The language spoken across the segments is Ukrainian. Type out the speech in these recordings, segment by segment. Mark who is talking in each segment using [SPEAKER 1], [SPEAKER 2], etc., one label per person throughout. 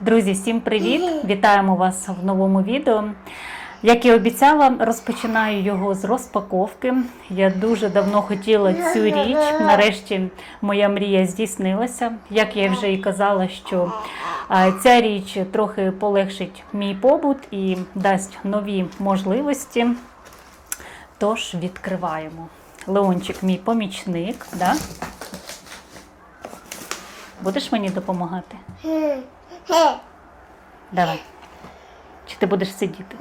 [SPEAKER 1] Друзі, всім привіт! Вітаємо вас в новому відео. Як і обіцяла, розпочинаю його з розпаковки. Я дуже давно хотіла цю річ. Нарешті моя мрія здійснилася. Як я вже і казала, що ця річ трохи полегшить мій побут і дасть нові можливості. Тож відкриваємо. Леончик, мій помічник, да? Будеш мені допомагати? Давай. Чи ти будеш сидіти?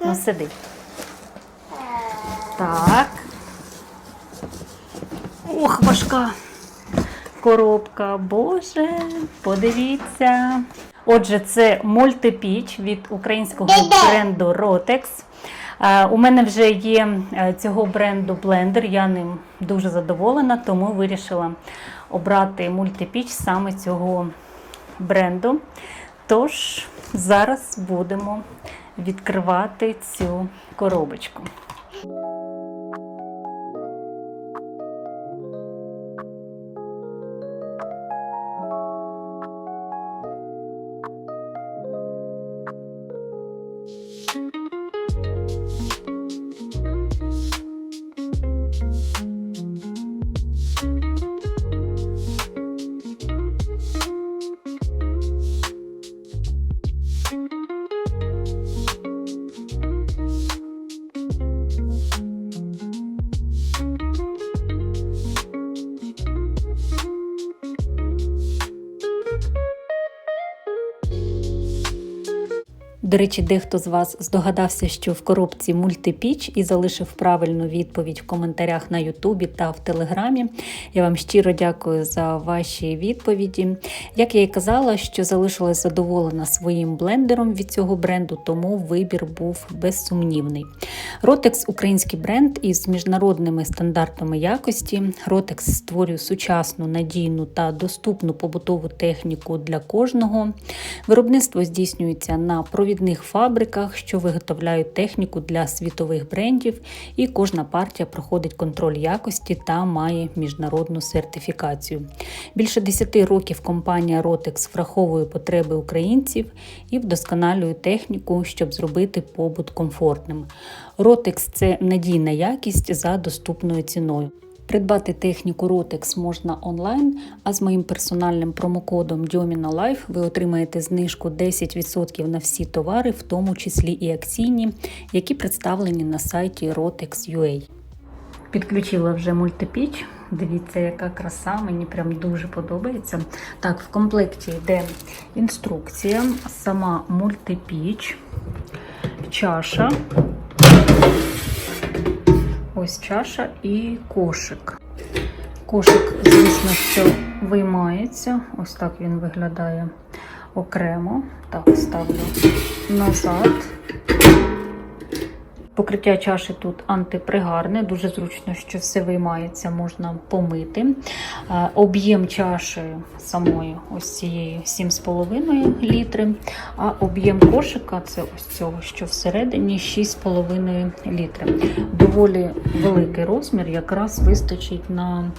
[SPEAKER 1] Ну, сиди. Так. Ох, важка коробка. Боже, подивіться. Отже, це мультипіч від українського бренду Rotex. У мене вже є е, цього бренду блендер, я ним дуже задоволена, тому вирішила обрати мультипіч саме цього бренду. Тож зараз будемо відкривати цю коробочку. До речі, дехто з вас здогадався, що в коробці мультипіч і залишив правильну відповідь в коментарях на Ютубі та в Телеграмі. Я вам щиро дякую за ваші відповіді. Як я і казала, що залишилась задоволена своїм блендером від цього бренду, тому вибір був безсумнівний. Rotex – український бренд із міжнародними стандартами якості. Rotex створює сучасну, надійну та доступну побутову техніку для кожного. Виробництво здійснюється на провідних фабриках, що виготовляють техніку для світових брендів, і кожна партія проходить контроль якості та має міжнародну сертифікацію. Більше 10 років компанія Rotex враховує потреби українців і вдосконалює техніку, щоб зробити побут комфортним. Rotex – це надійна якість за доступною ціною. Придбати техніку Rotex можна онлайн, а з моїм персональним промокодом DIOMINALIFE ви отримаєте знижку 10% на всі товари, в тому числі і акційні, які представлені на сайті Rotex.ua. Підключила вже мультипіч. Дивіться, яка краса, мені прям дуже подобається. Так, в комплекті йде інструкція, сама мультипіч, чаша. Ось чаша і кошик. Кошик, звісно, що виймається. Ось так він виглядає окремо. Так, ставлю назад. Покриття чаші тут антипригарне, дуже зручно, що все виймається, можна помити. Е, Об'єм чаші самої ось цієї 7,5 літри, а об'єм кошика це ось цього, що всередині 6,5 літри. Доволі великий розмір, якраз вистачить на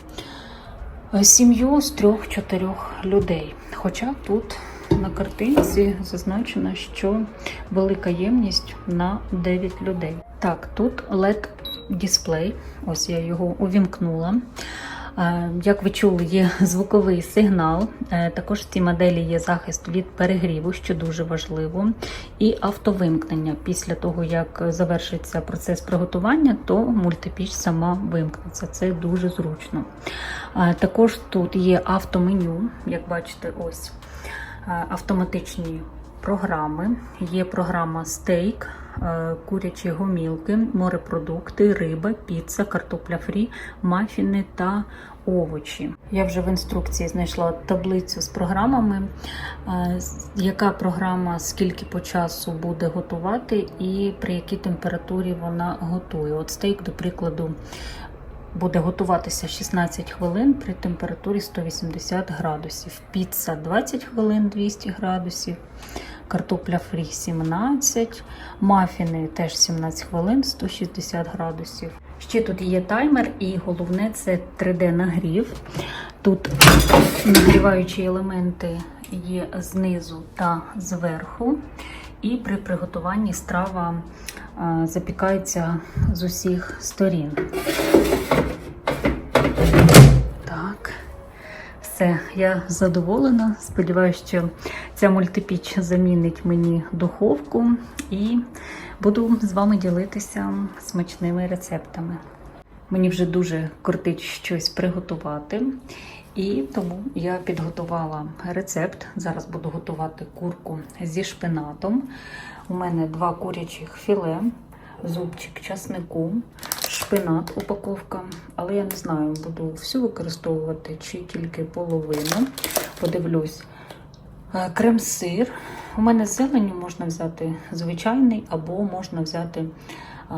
[SPEAKER 1] сім'ю з трьох-чотирьох людей. Хоча тут на картинці зазначено, що велика ємність на 9 людей. Так, тут led дисплей. Ось я його увімкнула. Е, Як ви чули, є звуковий сигнал. Е, Також в цій моделі є захист від перегріву, що дуже важливо, і автовимкнення. Після того, як завершиться процес приготування, то мультипіч сама вимкнеться. Це дуже зручно. Е, Також тут є автоменю, як бачите, ось автоматичні програми. Є програма стейк, е, курячі гомілки, морепродукти, риба, піца, картопля фрі, мафіни та овочі. Я вже в інструкції знайшла таблицю з програмами, е, яка програма скільки по часу буде готувати і при якій температурі вона готує. От стейк, до прикладу, буде готуватися 16 хвилин при температурі 180 градусів. Піца 20 хвилин 200 градусів. Картопля фрі 17, мафіни теж 17 хвилин 160 градусів. Ще тут є таймер, і головне це 3D нагрів. Тут нагріваючі елементи є знизу та зверху, і при приготуванні страва запікається з усіх сторін. Так. Все, я задоволена. Сподіваюся, що ця мультипіч замінить мені духовку і буду з вами ділитися смачними рецептами. Мені вже дуже кортить щось приготувати, і тому я підготувала рецепт. Зараз буду готувати курку зі шпинатом. У мене два курячих філе, зубчик часнику, шпинат, упаковка. Але я не знаю, буду всю використовувати чи тільки половину. Подивлюсь. Е, Крем-сир. У мене з зеленню можна взяти звичайний, або можна взяти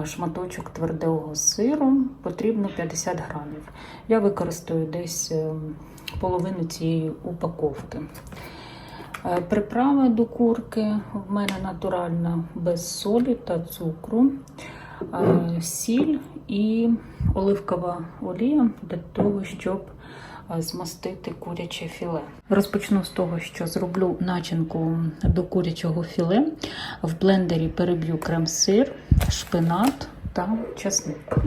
[SPEAKER 1] е, шматочок твердого сиру. Потрібно 50 грамів. Я використаю десь е, половину цієї упаковки. Е, Приправа до курки в мене натуральна без солі та цукру, е, сіль і оливкова олія для того, щоб е, змастити куряче філе. Розпочну з того, що зроблю начинку до курячого філе. В блендері переб'ю крем-сир, шпинат та часник.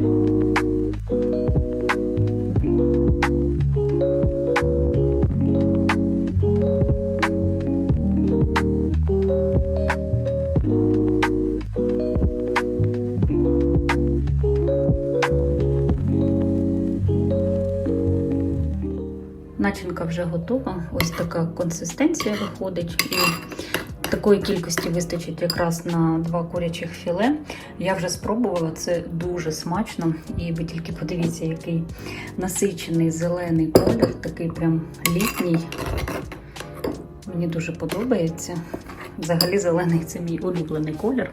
[SPEAKER 1] Начинка вже готова. Ось така консистенція виходить. І такої кількості вистачить якраз на два курячих філе. Я вже спробувала, це дуже смачно. І ви тільки подивіться, який насичений зелений колір, такий прям літній. Мені дуже подобається. Взагалі, зелений це мій улюблений колір.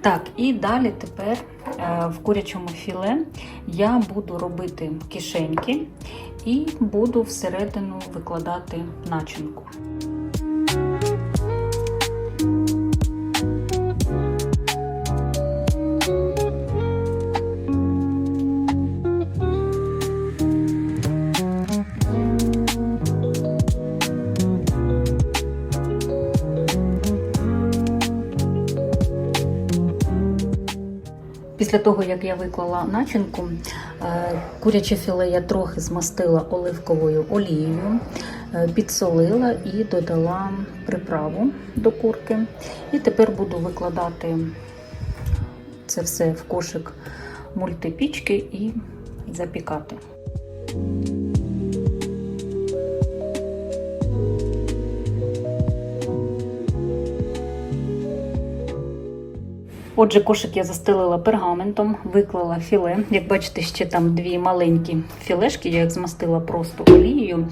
[SPEAKER 1] Так, і далі тепер е, в курячому філе я буду робити кишеньки і буду всередину викладати начинку. Після того, як я виклала начинку, е, куряче філе я трохи змастила оливковою олією, е, підсолила і додала приправу до курки. І тепер буду викладати це все в кошик мультипічки і запікати. Отже, кошик я застелила пергаментом, виклала філе. Як бачите, ще там дві маленькі філешки, я їх змастила просто олією.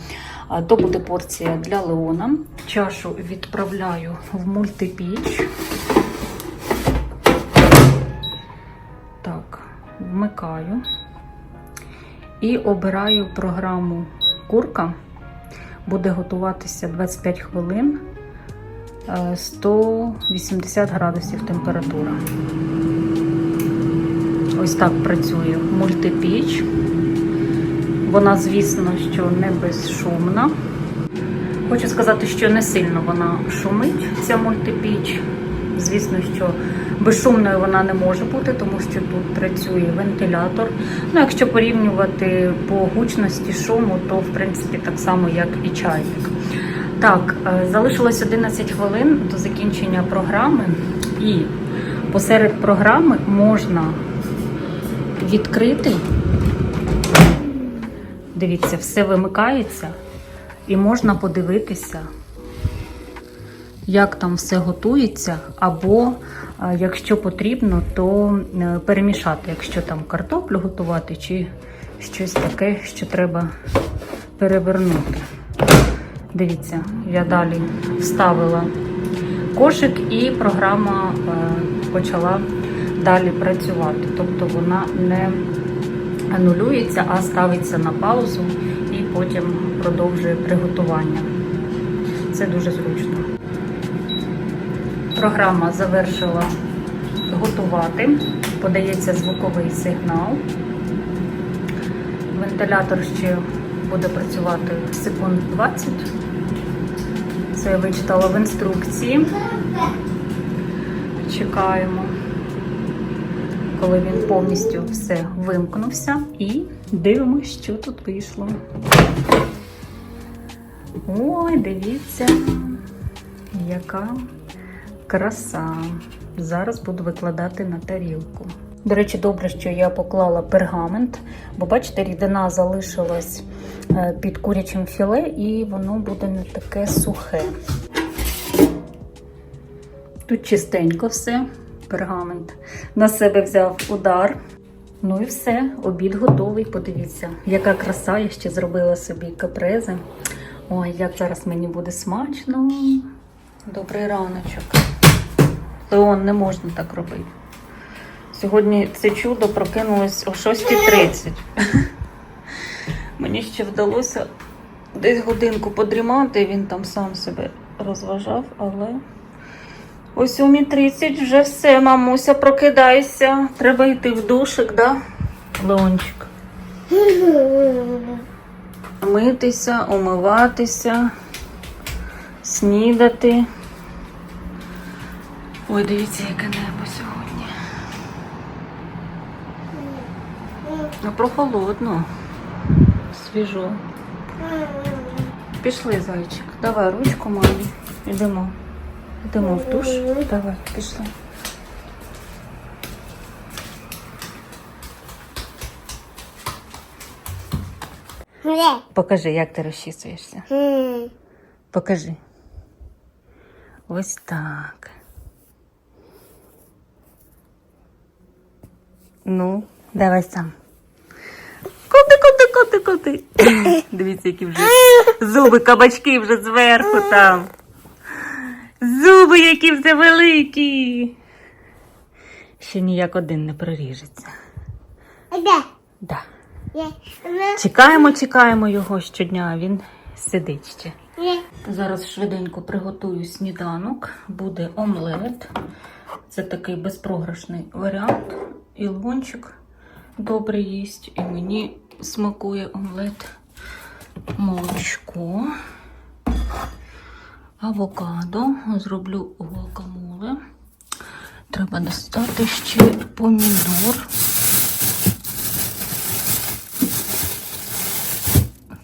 [SPEAKER 1] То буде порція для Леона. Чашу відправляю в мультипіч. Так, вмикаю і обираю програму курка. Буде готуватися 25 хвилин. 180 градусів температура. Ось так працює мультипіч. Вона, звісно, що не безшумна. Хочу сказати, що не сильно вона шумить, ця мультипіч. Звісно, що безшумною вона не може бути, тому що тут працює вентилятор. Ну, якщо порівнювати по гучності шуму, то в принципі так само, як і чайник. Так, е, залишилось 11 хвилин до закінчення програми, і посеред програми можна відкрити. Дивіться, все вимикається, і можна подивитися, як там все готується, або, е, якщо потрібно, то е, перемішати, якщо там картоплю готувати, чи щось таке, що треба перевернути. Дивіться, я далі вставила кошик і програма е, почала далі працювати. Тобто вона не анулюється, а ставиться на паузу і потім продовжує приготування. Це дуже зручно. Програма завершила готувати, подається звуковий сигнал. Вентилятор ще буде працювати секунд 20. Це я вичитала в інструкції. Чекаємо, коли він повністю все вимкнувся, і дивимося, що тут вийшло. Ой, дивіться, яка краса. Зараз буду викладати на тарілку. До речі, добре, що я поклала пергамент, бо бачите, рідина залишилась е, під курячим філе, і воно буде не таке сухе. Тут чистенько все, пергамент. На себе взяв удар. Ну і все, обід готовий. Подивіться, яка краса, я ще зробила собі капрези. Ой, як зараз мені буде смачно. Добрий раночок. Леон, не можна так робити. Сьогодні це чудо прокинулось о 6.30. Мені ще вдалося десь годинку подрімати, він там сам себе розважав, але о 7.30 вже все, мамуся, прокидайся. Треба йти в душик, да? Леончик. Митися, умиватися, снідати. Ой, дивіться, яке небо сьогодні. Ну, прохолодно. Свіжо. Пішли, зайчик. Давай ручку мамі. Йдемо. Йдемо в душ. Давай, пішли. Покажи, як ти розчісуєшся. Покажи. Ось так. Ну, давай сам. Коти, коти. Дивіться, які вже зуби, кабачки вже зверху там. Зуби, які вже великі. Ще ніяк один не проріжеться. Да. Чекаємо, чекаємо його щодня, він сидить ще. Зараз швиденько приготую сніданок. Буде омлет. Це такий безпрограшний варіант. І добре їсть. І мені смакує омлет. Молочко. Авокадо. Зроблю гуакамоле. Треба достати ще помідор.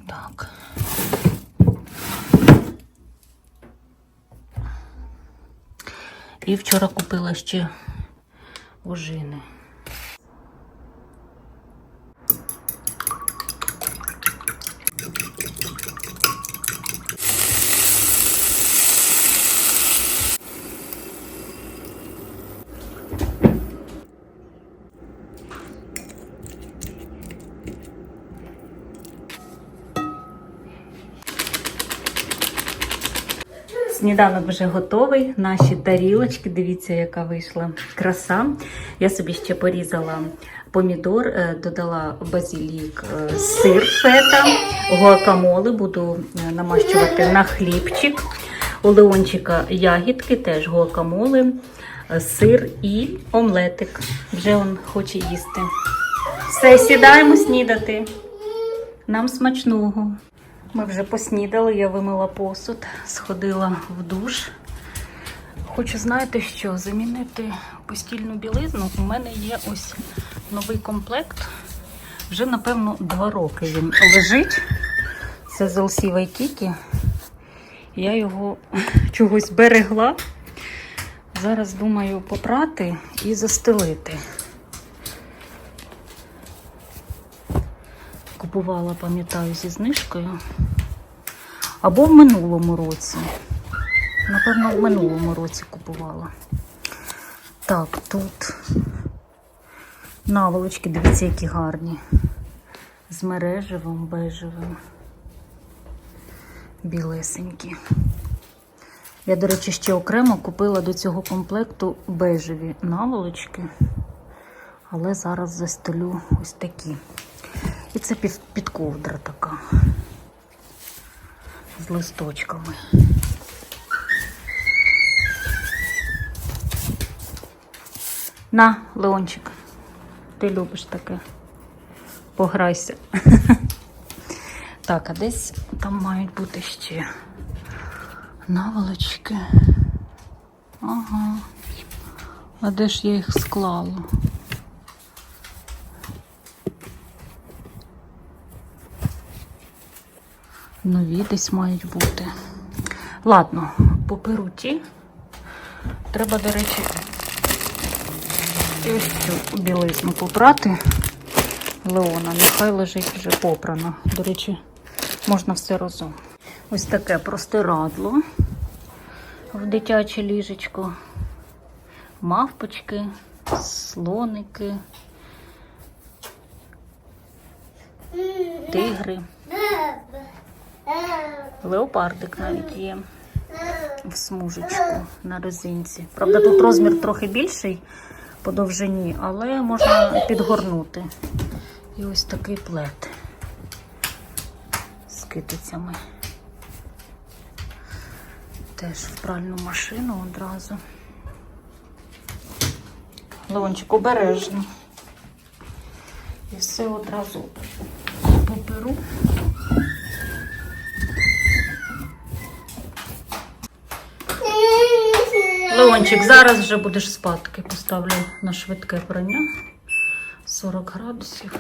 [SPEAKER 1] Так. І вчора купила ще ожини. Сніданок вже готовий. Наші тарілочки. Дивіться, яка вийшла краса. Я собі ще порізала помідор, е, додала базилік, е, сир фета, гуакамоле буду е, намащувати на хлібчик. У Леончика ягідки, теж гуакамоле, сир і омлетик. Вже він хоче їсти. Все, сідаємо снідати. Нам смачного. Ми вже поснідали, я вимила посуд, сходила в душ. Хочу, знаєте що, замінити постільну білизну. У мене є ось новий комплект. Вже, напевно, два роки він лежить. Це з LC Waikiki. Я його чогось берегла. Зараз думаю попрати і застелити. Купувала, пам'ятаю, зі знижкою. Або в минулому році. Напевно, в минулому році купувала. Так, тут наволочки, дивіться, які гарні. З мережевим, бежевим. Білесенькі. Я, до речі, ще окремо купила до цього комплекту бежеві наволочки, але зараз застелю ось такі. І це під, підковдра така з листочками. На, Леончик, ти любиш таке. Пограйся. Так, а десь там мають бути ще Наволочки. Ага. А де ж я їх склала? Нові десь мають бути. Ладно, поперу ті. Треба, до речі, і ось цю білизну попрати. Леона, нехай лежить вже попрана. До речі, можна все разом. Ось таке простирадло в дитяче ліжечко. Мавпочки, слоники, тигри. Леопардик навіть є в смужечку на резинці. Правда, тут розмір трохи більший по довжині, але можна підгорнути. І ось такий плед з китицями. Теж в пральну машину одразу. Леончик обережно. І все одразу поперу. Леончик, зараз вже будеш спадки. Поставлю на швидке прання. 40 градусів.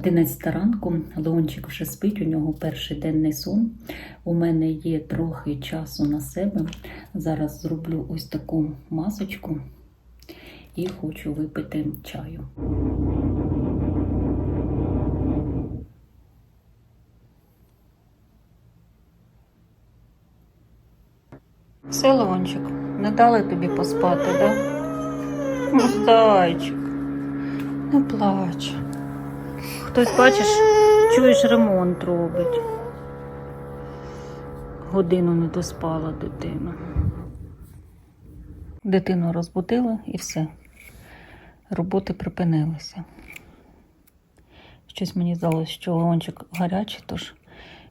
[SPEAKER 1] Одинадцята ранку, Леончик вже спить, у нього перший денний сон. У мене є трохи часу на себе. Зараз зроблю ось таку масочку і хочу випити чаю. Все, Леончик, не дали тобі поспати, да? Зайчик, не плач. Хтось, бачиш, чуєш, ремонт робить. Годину не доспала дитина. Дитину розбудили і все. Роботи припинилися. Щось мені здалося, що Леончик гарячий, тож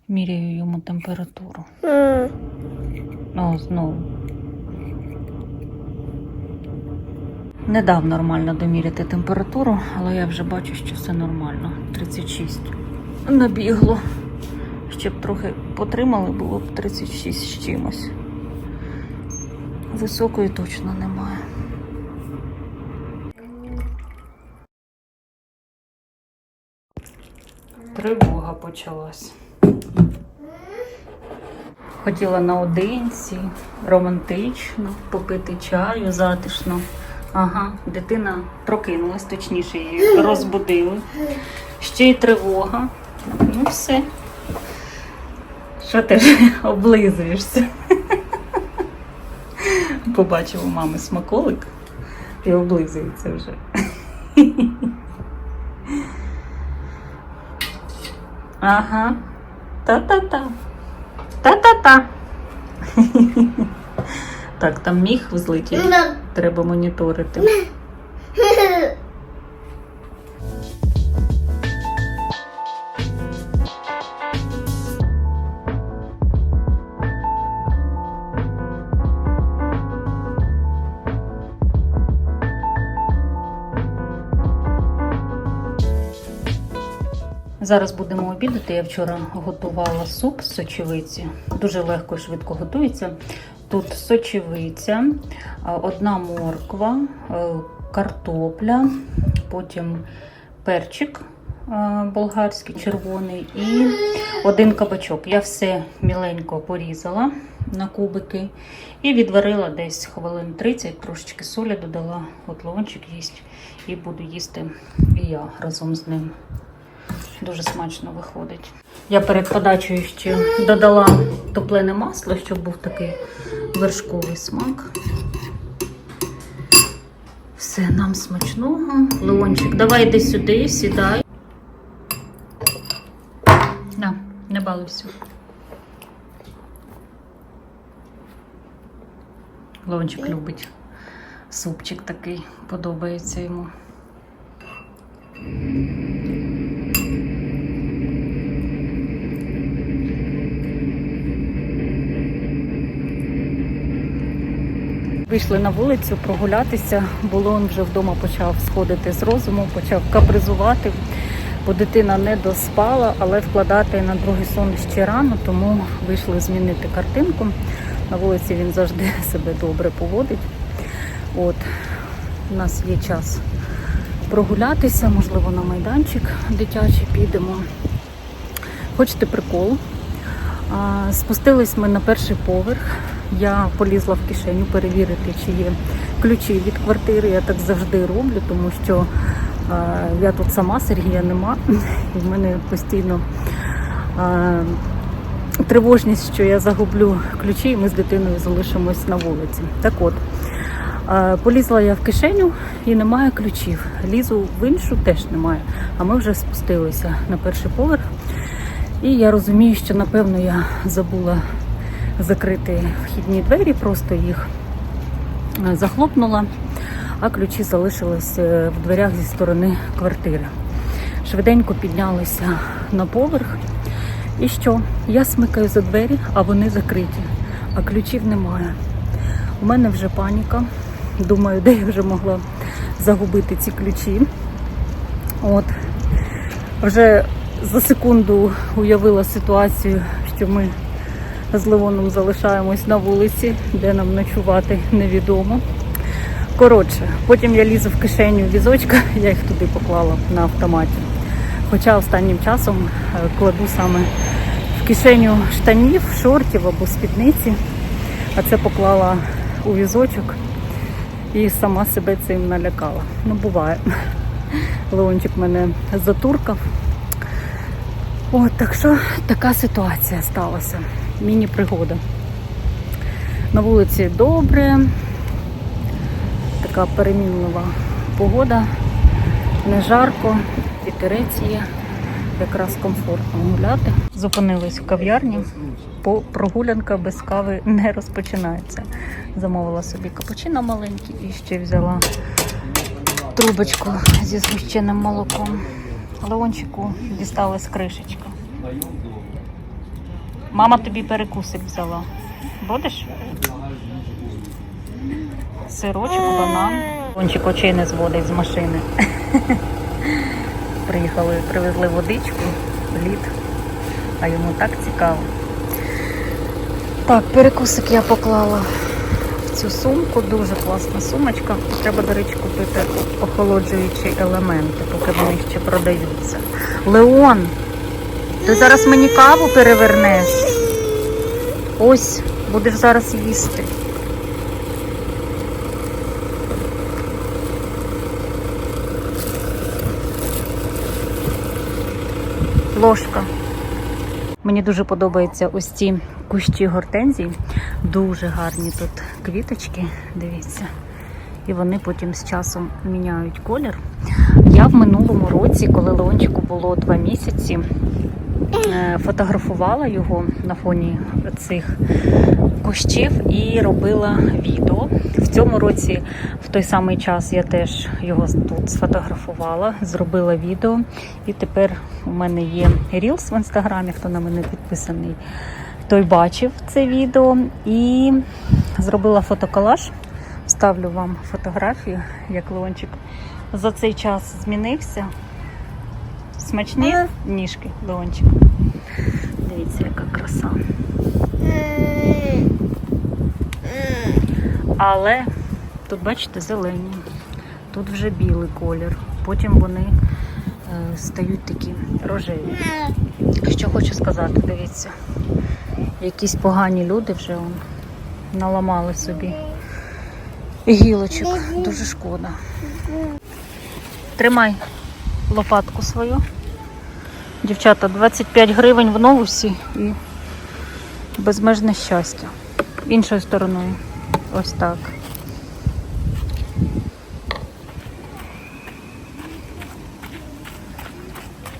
[SPEAKER 1] міряю йому температуру. О, знову. Не дав нормально доміряти температуру, але я вже бачу, що все нормально. 36 набігло. Щоб трохи потримали, було б 36 з чимось. Високої точно немає. Тривога почалась. Хотіла наодинці, романтично, попити чаю затишно. Ага, дитина прокинулась, точніше, її розбудили. Ще й тривога. Ну все. Що ти ж облизуєшся? Побачив у мами смаколик і облизується вже. Ага. Та-та-та. Та-та-та. Так, там міг взлетів. Треба моніторити. Зараз будемо обідати. Я вчора готувала суп з сочевиці. Дуже легко і швидко готується. Тут сочевиця, одна морква, е, картопля, потім перчик е, болгарський червоний і один кабачок. Я все міленько порізала на кубики і відварила десь хвилин 30, трошечки солі додала, от лончик їсть і буду їсти і я разом з ним. Дуже смачно виходить. Я перед подачею ще додала топлене масло, щоб був такий вершковий смак. Все. Нам смачного. Леончик, давай йди сюди, сідай. На, не балуйся. Леончик любить супчик такий, подобається йому. Вийшли на вулицю прогулятися. Булон вже вдома почав сходити з розуму, почав капризувати, бо дитина не доспала, але вкладати на другий сон ще рано, тому вийшли змінити картинку. На вулиці він завжди себе добре поводить. От, у нас є час прогулятися, можливо, на майданчик дитячий підемо. Хочете прикол? Спустились ми на перший поверх. Я полізла в кишеню перевірити, чи є ключі від квартири. Я так завжди роблю, тому що а, я тут сама, Сергія нема, і в мене постійно а, тривожність, що я загублю ключі, і ми з дитиною залишимось на вулиці. Так от, а, полізла я в кишеню і немає ключів. Лізу в іншу теж немає. А ми вже спустилися на перший поверх. І я розумію, що напевно я забула закрити вхідні двері, просто їх е, захлопнула, а ключі залишились е, в дверях зі сторони квартири. Швиденько піднялися на поверх. І що? Я смикаю за двері, а вони закриті, а ключів немає. У мене вже паніка. Думаю, де я вже могла загубити ці ключі. От. Вже за секунду уявила ситуацію, що ми з Леоном залишаємось на вулиці, де нам ночувати невідомо. Коротше, потім я лізу в кишеню візочка, я їх туди поклала на автоматі. Хоча останнім часом е, кладу саме в кишеню штанів, шортів або спідниці, а це поклала у візочок і сама себе цим налякала. Ну, буває. Леончик мене затуркав. От, так що така ситуація сталася. Міні-пригода. На вулиці добре, така перемінлива погода, не жарко, вітерець є, якраз комфортно гуляти. Зупинились в кав'ярні, прогулянка без кави не розпочинається. Замовила собі капучино маленький і ще взяла трубочку зі згущеним молоком. Леончику дісталась кришечка. Мама тобі перекусик взяла. Будеш? Сирочок, банан. Леончик очей не зводить з машини. Приїхали, привезли водичку, лід, а йому так цікаво. Так, перекусик я поклала в цю сумку, дуже класна сумочка. Треба, до речі, купити охолоджуючі елементи, поки вони ще продаються. Леон, ти зараз мені каву перевернеш. Ось, будеш зараз їсти. Ложка. Мені дуже подобаються ось ці кущі гортензій. Дуже гарні тут квіточки, дивіться. І вони потім з часом міняють колір. Я в минулому році, коли Леончику було два місяці, фотографувала його на фоні цих кущів і робила відео. В цьому році, в той самий час, я теж його тут сфотографувала, зробила відео. І тепер у мене є Reels в інстаграмі, хто на мене підписаний, той бачив це відео. І зробила фотоколаж. Ставлю вам фотографію, як Леончик за цей час змінився. Смачні ніжки, Леончик. Дивіться, яка краса. Але тут, бачите, зелені, тут вже білий колір, потім вони е, стають такі рожеві. Що хочу сказати, дивіться, якісь погані люди вже он, наламали собі гілочок. Дуже шкода. Тримай лопатку свою. Дівчата, 25 гривень в новусі і безмежне щастя. Іншою стороною. Ось так.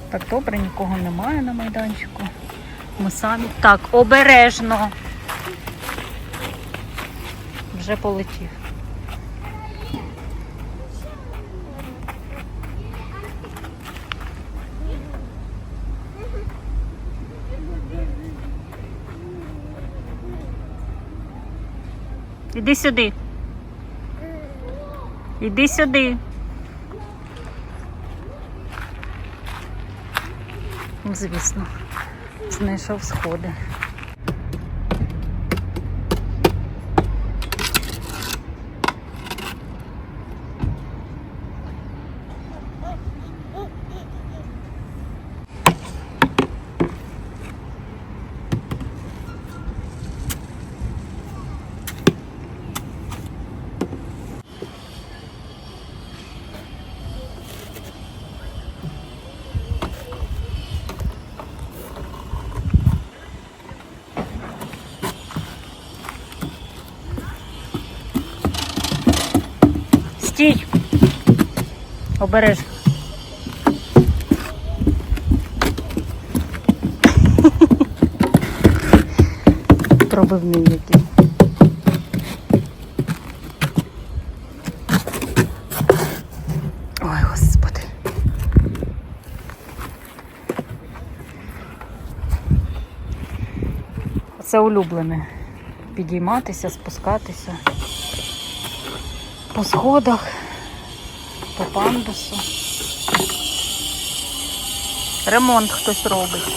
[SPEAKER 1] Так добре, нікого немає на майданчику. Ми самі. Так, обережно. Вже полетів. Іди сюди. Іди сюди. Ну, Звісно, знайшов сходи. Стій! Обережно. Пробивний який. Ой, господи. Це улюблене. Підійматися, спускатися по сходах, по пандусу. Ремонт хтось робить.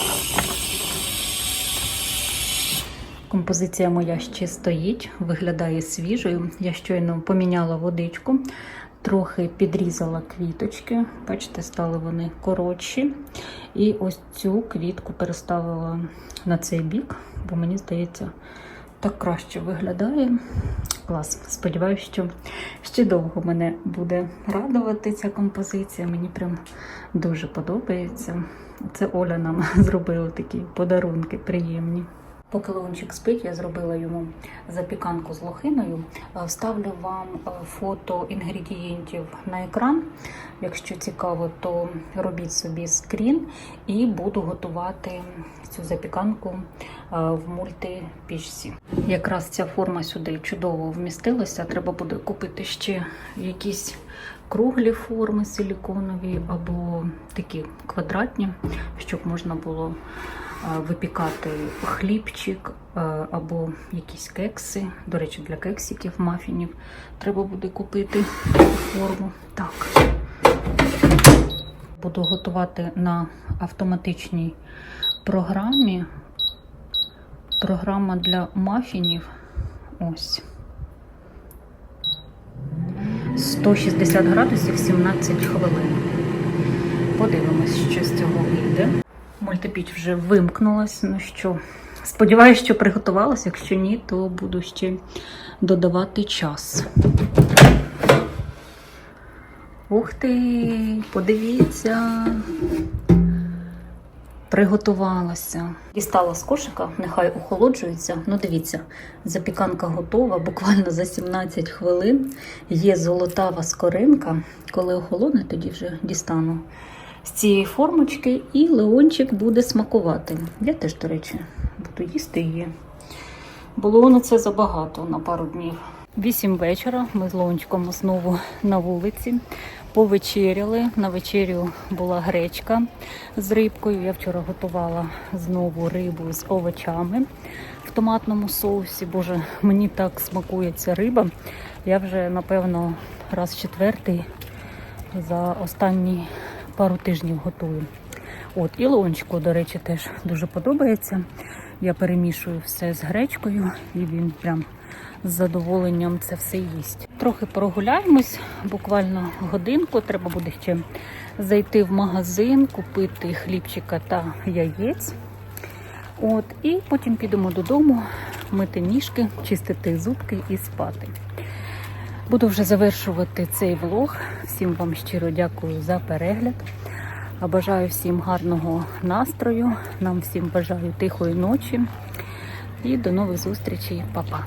[SPEAKER 1] Композиція моя ще стоїть, виглядає свіжою. Я щойно поміняла водичку, трохи підрізала квіточки. Бачите, стали вони коротші. І ось цю квітку переставила на цей бік, бо мені здається, так краще виглядає. Клас. Сподіваюся, що ще довго мене буде радувати ця композиція. Мені прям дуже подобається. Це Оля нам зробила такі подарунки приємні. Поки Леончик спить, я зробила йому запіканку з лохиною. Е, Вставлю вам е, фото інгредієнтів на екран. Якщо цікаво, то робіть собі скрін і буду готувати цю запіканку е, в мультипічці. Якраз ця форма сюди чудово вмістилася. Треба буде купити ще якісь круглі форми силіконові або такі квадратні, щоб можна було випікати хлібчик або якісь кекси. До речі, для кексиків, мафінів треба буде купити форму. Так. Буду готувати на автоматичній програмі. Програма для мафінів. Ось. 160 градусів 17 хвилин. Подивимось, що з цього вийде. Мультипіч вже вимкнулась. Ну що, сподіваюся, що приготувалась. Якщо ні, то буду ще додавати час. Ух ти! Подивіться! Приготувалася. Дістала з кошика, нехай охолоджується. Ну, дивіться, запіканка готова, буквально за 17 хвилин. Є золотава скоринка. Коли охолоне, тоді вже дістану з цієї формочки, і леончик буде смакувати. Я теж, до речі, буду їсти її. Було на це забагато на пару днів. Вісім вечора ми з Леончиком знову на вулиці. Повечеряли. На вечерю була гречка з рибкою. Я вчора готувала знову рибу з овочами в томатному соусі. Боже, мені так смакує ця риба. Я вже, напевно, раз четвертий за останні пару тижнів готую. От, і лончику, до речі, теж дуже подобається. Я перемішую все з гречкою, і він прям з задоволенням це все їсть. Трохи прогуляємось, буквально годинку. Треба буде ще зайти в магазин, купити хлібчика та яєць. От, і потім підемо додому, мити ніжки, чистити зубки і спати. Буду вже завершувати цей влог. Всім вам щиро дякую за перегляд. Бажаю всім гарного настрою. Нам всім бажаю тихої ночі. І до нових зустрічей, Па-па.